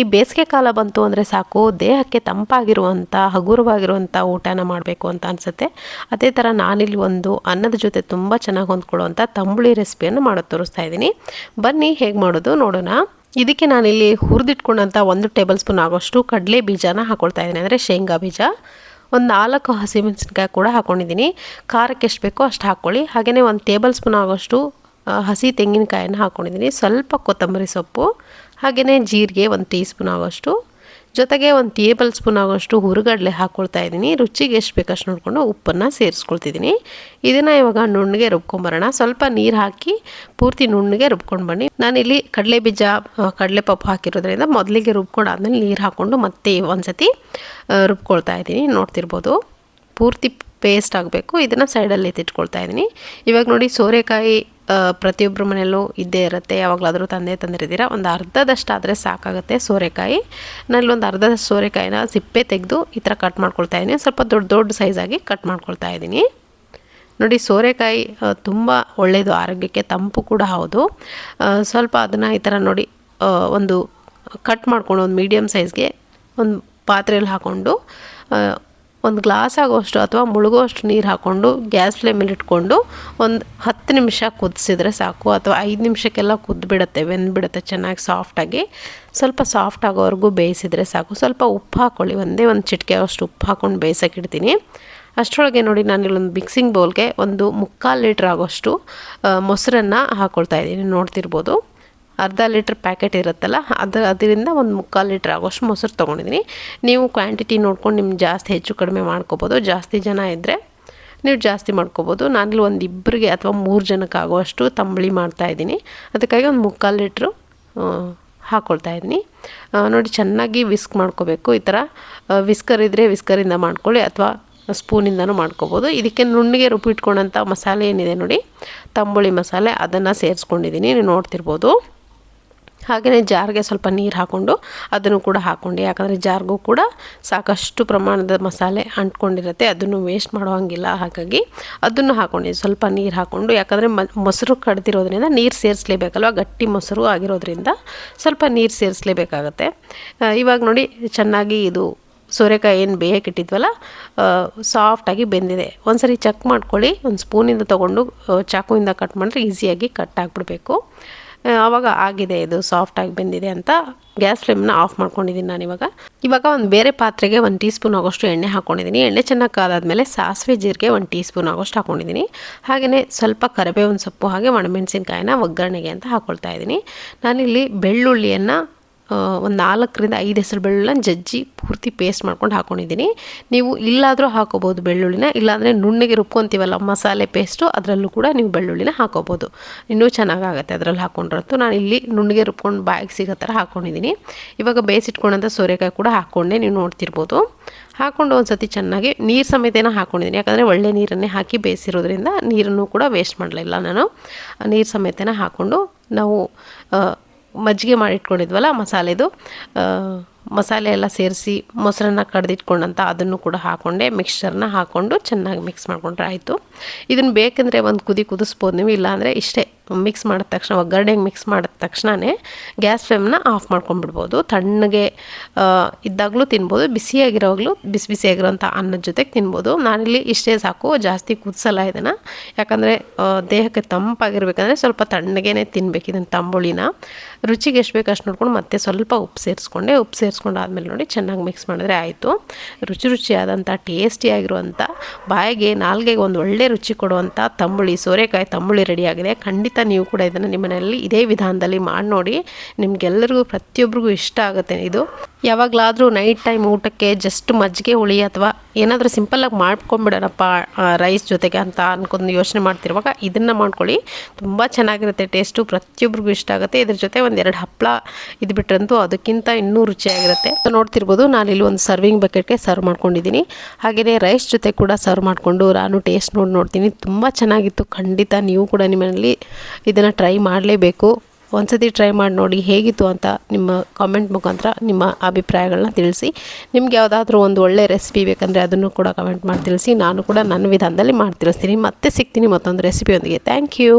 ಈ ಬೇಸಿಗೆ ಕಾಲ ಬಂತು ಅಂದರೆ ಸಾಕು, ದೇಹಕ್ಕೆ ತಂಪಾಗಿರುವಂಥ ಹಗುರವಾಗಿರುವಂಥ ಊಟನ ಮಾಡಬೇಕು ಅಂತ ಅನಿಸುತ್ತೆ. ಅದೇ ಥರ ನಾನಿಲ್ಲಿ ಒಂದು ಅನ್ನದ ಜೊತೆ ತುಂಬ ಚೆನ್ನಾಗಿ ಹೊಂದ್ಕೊಳ್ಳುವಂಥ ತಂಬುಳಿ ರೆಸಿಪಿಯನ್ನು ಮಾಡೋದು ತೋರಿಸ್ತಾ ಇದ್ದೀನಿ. ಬನ್ನಿ ಹೇಗೆ ಮಾಡೋದು ನೋಡೋಣ. ಇದಕ್ಕೆ ನಾನಿಲ್ಲಿ ಹುರಿದಿಟ್ಕೊಂಡಂಥ ಒಂದು ಟೇಬಲ್ ಸ್ಪೂನ್ ಆಗೋಷ್ಟು ಕಡಲೆ ಬೀಜನ ಹಾಕೊಳ್ತಾ ಇದ್ದೀನಿ. ಅಂದರೆ ಶೇಂಗಾ ಬೀಜ. ಒಂದು ನಾಲ್ಕು ಹಸಿಮೆಣಸಿನ್ಕಾಯಿ ಕೂಡ ಹಾಕ್ಕೊಂಡಿದ್ದೀನಿ ಖಾರಕ್ಕೆ ಎಷ್ಟು ಬೇಕೋ ಅಷ್ಟು ಹಾಕ್ಕೊಳ್ಳಿ. ಹಾಗೆಯೇ ಒಂದು ಟೇಬಲ್ ಸ್ಪೂನ್ ಆಗೋಷ್ಟು ಹಸಿ ತೆಂಗಿನಕಾಯನ್ನು ಹಾಕ್ಕೊಂಡಿದ್ದೀನಿ ಸ್ವಲ್ಪ ಕೊತ್ತಂಬರಿ ಸೊಪ್ಪು ಹಾಗೆಯೇ ಜೀರಿಗೆ ಒಂದು ಟೀ ಸ್ಪೂನ್ ಆಗೋಷ್ಟು. ಜೊತೆಗೆ ಒಂದು ಟೇಬಲ್ ಸ್ಪೂನ್ ಆಗೋಷ್ಟು ಹುರುಗಡಲೆ ಹಾಕ್ಕೊಳ್ತಾ ಇದ್ದೀನಿ. ರುಚಿಗೆ ಎಷ್ಟು ಬೇಕಷ್ಟು ನೋಡಿಕೊಂಡು ಉಪ್ಪನ್ನು ಸೇರಿಸ್ಕೊಳ್ತಿದ್ದೀನಿ. ಇದನ್ನು ಇವಾಗ ನುಣ್ಣಗೆ ರುಬ್ಕೊಂಬರೋಣ. ಸ್ವಲ್ಪ ನೀರು ಹಾಕಿ ಪೂರ್ತಿ ನುಣ್ಣಗೆ ರುಬ್ಕೊಂಡು ಬನ್ನಿ. ನಾನಿಲ್ಲಿ ಕಡಲೆ ಬೀಜ ಕಡಲೆ ಪಪ್ಪು ಹಾಕಿರೋದ್ರಿಂದ ಮೊದಲಿಗೆ ರುಬ್ಕೊಂಡು ಆದಮೇಲೆ ನೀರು ಹಾಕ್ಕೊಂಡು ಮತ್ತೆ ಒಂದು ಸತಿ ರುಬ್ಕೊಳ್ತಾ ಇದ್ದೀನಿ. ನೋಡ್ತಿರ್ಬೋದು. ಪೂರ್ತಿ ಪೇಸ್ಟ್ ಆಗಬೇಕು. ಇದನ್ನು ಸೈಡಲ್ಲಿ ಎತ್ತಿಟ್ಕೊಳ್ತಾ ಇದ್ದೀನಿ. ಇವಾಗ ನೋಡಿ ಸೋರೆಕಾಯಿ ಪ್ರತಿಯೊಬ್ಬರ ಮನೆಯಲ್ಲೂ ಇದ್ದೇ ಇರುತ್ತೆ. ಯಾವಾಗಲಾದರೂ ತಂದೆ ತಂದಿರಿದ್ದೀರಾ. ಒಂದು ಅರ್ಧದಷ್ಟಾದರೆ ಸಾಕಾಗುತ್ತೆ ಸೋರೆಕಾಯಿ. ನಾನು ಒಂದು ಅರ್ಧದಷ್ಟು ಸೋರೆಕಾಯಿನ ಸಿಪ್ಪೆ ತೆಗೆದು ಈ ಥರ ಕಟ್ ಮಾಡ್ಕೊಳ್ತಾ ಇದ್ದೀನಿ. ಸ್ವಲ್ಪ ದೊಡ್ಡ ದೊಡ್ಡ ಸೈಜಾಗಿ ಕಟ್ ಮಾಡ್ಕೊಳ್ತಾ ಇದ್ದೀನಿ. ನೋಡಿ, ಸೋರೆಕಾಯಿ ತುಂಬ ಒಳ್ಳೆಯದು ಆರೋಗ್ಯಕ್ಕೆ ತಂಪು ಕೂಡ ಹೌದು. ಸ್ವಲ್ಪ ಅದನ್ನು ಈ ಥರ ನೋಡಿ ಒಂದು ಕಟ್ ಮಾಡ್ಕೊಂಡು ಒಂದು ಮೀಡಿಯಮ್ ಸೈಜ್ಗೆ ಒಂದು ಪಾತ್ರೆಯಲ್ಲಿ ಹಾಕ್ಕೊಂಡು ಒಂದು ಗ್ಲಾಸ್ ಆಗೋಷ್ಟು ಅಥವಾ ಮುಳುಗೋಷ್ಟು ನೀರು ಹಾಕ್ಕೊಂಡು ಗ್ಯಾಸ್ ಫ್ಲೇಮಲ್ಲಿ ಇಟ್ಕೊಂಡು ಒಂದು ಹತ್ತು ನಿಮಿಷ ಕುದಿಸಿದ್ರೆ ಸಾಕು ಅಥವಾ ಐದು ನಿಮಿಷಕ್ಕೆಲ್ಲ ಕುದ್ಬಿಡುತ್ತೆ, ಬೆಂದ್ಬಿಡುತ್ತೆ ಚೆನ್ನಾಗಿ ಸಾಫ್ಟಾಗಿ ಸ್ವಲ್ಪ ಸಾಫ್ಟ್ ಆಗೋವರೆಗೂ ಬೇಯಿಸಿದರೆ ಸಾಕು. ಸ್ವಲ್ಪ ಉಪ್ಪು ಹಾಕ್ಕೊಳ್ಳಿ ಒಂದೇ ಒಂದು ಚಿಟಿಕೆ ಅಷ್ಟು ಉಪ್ಪು ಹಾಕ್ಕೊಂಡು ಬೇಯಿಸೋಕೆ ಇಡ್ತೀನಿ. ಅಷ್ಟರೊಳಗೆ ನೋಡಿ ನಾನು ಇಲ್ಲೊಂದು ಮಿಕ್ಸಿಂಗ್ ಬೌಲ್ಗೆ ಒಂದು ಮುಕ್ಕಾಲು ಲೀಟ್ರ್ ಆಗೋಷ್ಟು ಮೊಸರನ್ನು ಹಾಕ್ಕೊಳ್ತಾ ಇದ್ದೀನಿ. ನೋಡ್ತಿರ್ಬೋದು. ಅರ್ಧ ಲೀಟ್ರ್ ಪ್ಯಾಕೆಟ್ ಇರುತ್ತಲ್ಲ ಅದು ಅದರಿಂದ ಒಂದು ಮುಕ್ಕಾಲು ಲೀಟ್ರ್ ಆಗೋಷ್ಟು ಮೊಸರು ತೊಗೊಂಡಿದ್ದೀನಿ ನೀವು ಕ್ವಾಂಟಿಟಿ ನೋಡ್ಕೊಂಡು ನಿಮ್ಗೆ ಜಾಸ್ತಿ ಹೆಚ್ಚು ಕಡಿಮೆ ಮಾಡ್ಕೋಬೋದು. ಜಾಸ್ತಿ ಜನ ಇದ್ದರೆ ನೀವು ಜಾಸ್ತಿ ಮಾಡ್ಕೋಬೋದು. ನಾನಿಲ್ಲಿ ಒಂದು ಇಬ್ಬರಿಗೆ ಅಥವಾ ಮೂರು ಜನಕ್ಕೆ ಆಗುವಷ್ಟು ತಂಬಳಿ ಮಾಡ್ತಾಯಿದ್ದೀನಿ ಅದಕ್ಕಾಗಿ ಒಂದು ಮುಕ್ಕಾಲು ಲೀಟ್ರು ಹಾಕ್ಕೊಳ್ತಾ ಇದ್ದೀನಿ. ನೋಡಿ ಚೆನ್ನಾಗಿ ವಿಸ್ಕ್ ಮಾಡ್ಕೋಬೇಕು. ಈ ಥರ ವಿಸ್ಕರ್ ಇದ್ದರೆ ವಿಸ್ಕರಿಂದ ಮಾಡ್ಕೊಳ್ಳಿ ಅಥವಾ ಸ್ಪೂನಿಂದನೂ ಮಾಡ್ಕೋಬೋದು. ಇದಕ್ಕೆ ನುಣ್ಣಗೆ ರುಬ್ಬಿಟ್ಕೊಂಡಂಥ ಮಸಾಲೆ ಏನಿದೆ ನೋಡಿ, ತಂಬುಳಿ ಮಸಾಲೆ, ಅದನ್ನು ಸೇರಿಸ್ಕೊಂಡಿದ್ದೀನಿ ನೀವು ನೋಡ್ತಿರ್ಬೋದು. ಹಾಗೆಯೇ ಜಾರ್ಗೆ ಸ್ವಲ್ಪ ನೀರು ಹಾಕ್ಕೊಂಡು ಅದನ್ನು ಕೂಡ ಹಾಕ್ಕೊಂಡು ಯಾಕಂದರೆ ಜಾರ್ಗೂ ಕೂಡ ಸಾಕಷ್ಟು ಪ್ರಮಾಣದ ಮಸಾಲೆ ಅಂಟ್ಕೊಂಡಿರುತ್ತೆ, ಅದನ್ನು ವೇಸ್ಟ್ ಮಾಡೋ ಹಂಗಿಲ್ಲ, ಹಾಗಾಗಿ ಅದನ್ನು ಹಾಕ್ಕೊಂಡು ಸ್ವಲ್ಪ ನೀರು ಹಾಕ್ಕೊಂಡು ಯಾಕಂದರೆ ಮೊಸರು ಕಡ್ದಿರೋದ್ರಿಂದ ನೀರು ಸೇರಿಸ್ಲೇಬೇಕಲ್ವ, ಗಟ್ಟಿ ಮೊಸರು ಆಗಿರೋದ್ರಿಂದ ಸ್ವಲ್ಪ ನೀರು ಸೇರಿಸ್ಲೇಬೇಕಾಗತ್ತೆ. ಇವಾಗ ನೋಡಿ ಚೆನ್ನಾಗಿ ಇದು ಸೋರೆಕಾಯಿ ಏನು ಬೇಯಕ್ಕಿಟ್ಟಿದ್ವಲ್ಲ ಸಾಫ್ಟಾಗಿ ಬೆಂದಿದೆ. ಒಂದ್ಸರಿ ಚೆಕ್ ಮಾಡ್ಕೊಳ್ಳಿ, ಒಂದು ಸ್ಪೂನಿಂದ ತೊಗೊಂಡು ಚಾಕುವಿಂದ ಕಟ್ ಮಾಡಿದ್ರೆ ಈಸಿಯಾಗಿ ಕಟ್ ಆಗಿಬಿಡ್ಬೇಕು. ಆವಾಗ ಆಗಿದೆ, ಇದು ಸಾಫ್ಟಾಗಿ ಬೆಂದಿದೆ ಅಂತ ಗ್ಯಾಸ್ ಫ್ಲೇಮ್ನ ಆಫ್ ಮಾಡ್ಕೊಂಡಿದ್ದೀನಿ ನಾನು ಇವಾಗ. ಇವಾಗ ಒಂದು ಬೇರೆ ಪಾತ್ರೆಗೆ ಒಂದು ಟೀ ಸ್ಪೂನ್ ಆಗೋಷ್ಟು ಎಣ್ಣೆ ಹಾಕ್ಕೊಂಡಿದ್ದೀನಿ ಎಣ್ಣೆ ಚೆನ್ನಾಗಿ ಕಾದಾದ್ಮೇಲೆ ಸಾಸಿವೆ ಜೀರಿಗೆ ಒಂದು ಟೀ ಸ್ಪೂನ್ ಆಗೋಷ್ಟು ಹಾಕ್ಕೊಂಡಿದ್ದೀನಿ ಹಾಗೆಯೇ ಸ್ವಲ್ಪ ಕರಿಬೇವಿನ ಸೊಪ್ಪು ಹಾಗೆ ಒಣಮೆಣಸಿನ್ಕಾಯಿನ ಒಗ್ಗರಣೆಗೆ ಅಂತ ಹಾಕ್ಕೊಳ್ತಾ ಇದ್ದೀನಿ ನಾನಿಲ್ಲಿ ಬೆಳ್ಳುಳ್ಳಿಯನ್ನು ಒಂದು ನಾಲ್ಕರಿಂದ ಐದು ಹೆಸರು ಬೆಳ್ಳುಳ್ಳಿನ ಜಜ್ಜಿ ಪೂರ್ತಿ ಪೇಸ್ಟ್ ಮಾಡ್ಕೊಂಡು ಹಾಕ್ಕೊಂಡಿದ್ದೀನಿ ನೀವು ಇಲ್ಲಾದರೂ ಹಾಕೋಬೋದು ಬೆಳ್ಳುಳ್ಳಿನ, ಇಲ್ಲಾಂದರೆ ನುಣ್ಣಗೆ ರುಬ್ಕೊತೀವಲ್ಲ ಮಸಾಲೆ ಪೇಸ್ಟು ಅದರಲ್ಲೂ ಕೂಡ ನೀವು ಬೆಳ್ಳುಳ್ಳಿನ ಹಾಕೋಬೋದು. ಇನ್ನೂ ಚೆನ್ನಾಗಾಗುತ್ತೆ ಅದರಲ್ಲಿ ಹಾಕ್ಕೊಂಡ್ರಂತೂ ನಾನು ಇಲ್ಲಿ ನುಣ್ಣಗೆ ರುಬ್ಕೊಂಡು ಬಾಯಿಗೆ ಸಿಗೋ ಥರ ಹಾಕ್ಕೊಂಡಿದ್ದೀನಿ ಇವಾಗ ಬೇಯಿಸಿಟ್ಕೊಂಡಂಥ ಸೋರೆಕಾಯಿ ಕೂಡ ಹಾಕ್ಕೊಂಡೆ ನೀವು ನೋಡ್ತಿರ್ಬೋದು. ಹಾಕ್ಕೊಂಡು ಒಂದು ಸತಿ ಚೆನ್ನಾಗಿ ನೀರು ಸಮೇತನ ಹಾಕ್ಕೊಂಡಿದ್ದೀನಿ ಯಾಕಂದರೆ ಒಳ್ಳೆ ನೀರನ್ನೇ ಹಾಕಿ ಬೇಯಿಸಿರೋದ್ರಿಂದ ನೀರನ್ನು ಕೂಡ ವೇಸ್ಟ್ ಮಾಡಲಿಲ್ಲ ನಾನು. ನೀರು ಸಮೇತನ ಹಾಕ್ಕೊಂಡು ನಾವು ಮಜ್ಜಿಗೆ ಮಾಡಿಟ್ಕೊಂಡಿದ್ವಲ್ಲ ಮಸಾಲೆದು ಮಸಾಲೆ ಎಲ್ಲ ಸೇರಿಸಿ ಮೊಸರನ್ನ ಕಡ್ದಿಟ್ಕೊಂಡಂತ ಅದನ್ನು ಕೂಡ ಹಾಕ್ಕೊಂಡೆ ಮಿಕ್ಸ್ಚರ್ನ ಹಾಕ್ಕೊಂಡು ಚೆನ್ನಾಗಿ ಮಿಕ್ಸ್ ಮಾಡಿಕೊಂಡ್ರೆ ಆಯಿತು. ಇದನ್ನು ಬೇಕೆಂದರೆ ಒಂದು ಕುದಿ ಕುದಿಸ್ಬೋದು ನೀವು, ಇಲ್ಲಾಂದರೆ ಇಷ್ಟೇ ಮಿಕ್ಸ್ ಮಾಡಿದ ತಕ್ಷಣ ಒಗ್ಗರಣೆಗೆ ಮಿಕ್ಸ್ ಮಾಡಿದ ತಕ್ಷಣವೇ ಗ್ಯಾಸ್ ಫ್ಲೇಮ್ನ ಆಫ್ ಮಾಡ್ಕೊಂಡ್ಬಿಡ್ಬೋದು. ತಣ್ಣಗೆ ಇದ್ದಾಗಲೂ ತಿನ್ಬೋದು, ಬಿಸಿಯಾಗಿರೋವಾಗಲೂ ಬಿಸಿ ಬಿಸಿಯಾಗಿರೋಂಥ ಅನ್ನದ ಜೊತೆಗೆ ತಿನ್ಬೋದು. ನಾನಿಲ್ಲಿ ಇಷ್ಟೇ ಸಾಕು, ಜಾಸ್ತಿ ಕುದಿಸಲ್ಲ ಇದನ್ನು. ಯಾಕಂದರೆ ದೇಹಕ್ಕೆ ತಂಪಾಗಿರ್ಬೇಕಂದ್ರೆ ಸ್ವಲ್ಪ ತಣ್ಣಗೇನೆ ತಿನ್ಬೇಕು ಇದನ್ನು ತಂಬುಳಿನ. ರುಚಿಗೆ ಎಷ್ಟು ಬೇಕು ಅಷ್ಟು ನೋಡ್ಕೊಂಡು ಮತ್ತೆ ಸ್ವಲ್ಪ ಉಪ್ಪು ಸೇರಿಸ್ಕೊಂಡೆ. ಉಪ್ಪು ಸೇರಿಸ್ಕೊಂಡು ಆದಮೇಲೆ ನೋಡಿ ಚೆನ್ನಾಗಿ ಮಿಕ್ಸ್ ಮಾಡಿದ್ರೆ ಆಯಿತು. ರುಚಿ ರುಚಿಯಾದಂಥ ಟೇಸ್ಟಿಯಾಗಿರುವಂಥ ಬಾಯಿಗೆ, ನಾಲ್ಗೆಗೆ ಒಂದು ಒಳ್ಳೆ ರುಚಿ ಕೊಡುವಂಥ ತಂಬುಳಿ, ಸೋರೆಕಾಯಿ ತಂಬುಳಿ ರೆಡಿಯಾಗಿದೆ ಖಂಡಿತ ನೀವು ಕೂಡ ಇದನ್ನು ನಿಮ್ಮನೆಯಲ್ಲಿ ಇದೇ ವಿಧಾನದಲ್ಲಿ ಮಾಡಿ ನೋಡಿ. ನಿಮಗೆಲ್ಲರಿಗೂ ಪ್ರತಿಯೊಬ್ಬರಿಗೂ ಇಷ್ಟ ಆಗುತ್ತೆ ಇದು. ಯಾವಾಗಲಾದರೂ ನೈಟ್ ಟೈಮ್ ಊಟಕ್ಕೆ ಜಸ್ಟ್ ಮಜ್ಜಿಗೆ, ಹುಳಿ ಅಥವಾ ಏನಾದರೂ ಸಿಂಪಲ್ಲಾಗಿ ಮಾಡ್ಕೊಂಬಿಡೋಣಪ್ಪ ರೈಸ್ ಜೊತೆಗೆ ಅಂತ ಅನ್ಕೊಂಡು ಯೋಚನೆ ಮಾಡ್ತಿರುವಾಗ ಇದನ್ನು ಮಾಡ್ಕೊಳ್ಳಿ. ತುಂಬ ಚೆನ್ನಾಗಿರುತ್ತೆ ಟೇಸ್ಟು ಪ್ರತಿಯೊಬ್ಬರಿಗೂ ಇಷ್ಟ ಆಗುತ್ತೆ. ಇದ್ರ ಜೊತೆ ಒಂದೆರಡು ಹಪ್ಪಳ ಇದು ಬಿಟ್ರಂತೂ ಅದಕ್ಕಿಂತ ಇನ್ನೂ ರುಚಿಯಾಗಿರುತ್ತೆ. ನೋಡ್ತಿರ್ಬೋದು, ನಾನು ಇಲ್ಲಿ ಒಂದು ಸರ್ವಿಂಗ್ ಬಕೆಟ್ಗೆ ಸರ್ವ್ ಮಾಡ್ಕೊಂಡಿದ್ದೀನಿ ಹಾಗೆಯೇ ರೈಸ್ ಜೊತೆ ಕೂಡ ಸರ್ವ್ ಮಾಡಿಕೊಂಡು ನಾನು ಟೇಸ್ಟ್ ನೋಡಿ ನೋಡ್ತೀನಿ. ತುಂಬ ಚೆನ್ನಾಗಿತ್ತು, ಖಂಡಿತ ನೀವು ಕೂಡ ನಿಮ್ಮಲ್ಲಿ ಇದನ್ನು ಟ್ರೈ ಮಾಡಲೇಬೇಕು. ಒಂದ್ಸತಿ ಟ್ರೈ ಮಾಡಿ ನೋಡಿ ಹೇಗಿತ್ತು ಅಂತ ನಿಮ್ಮ ಕಾಮೆಂಟ್ ಮುಖಾಂತರ ನಿಮ್ಮ ಅಭಿಪ್ರಾಯಗಳನ್ನ ತಿಳಿಸಿ. ನಿಮ್ಗೆ ಯಾವುದಾದ್ರೂ ಒಂದು ಒಳ್ಳೆ ರೆಸಿಪಿ ಬೇಕಂದರೆ ಅದನ್ನು ಕೂಡ ಕಮೆಂಟ್ ಮಾಡಿ ತಿಳಿಸಿ. ನಾನು ಕೂಡ ನನ್ನ ವಿಧಾನದಲ್ಲಿ ಮಾಡಿ ತಿಳಿಸ್ತೀನಿ. ಮತ್ತೆ ಸಿಗ್ತೀನಿ ಮತ್ತೊಂದು ರೆಸಿಪಿಯೊಂದಿಗೆ ಥ್ಯಾಂಕ್ ಯು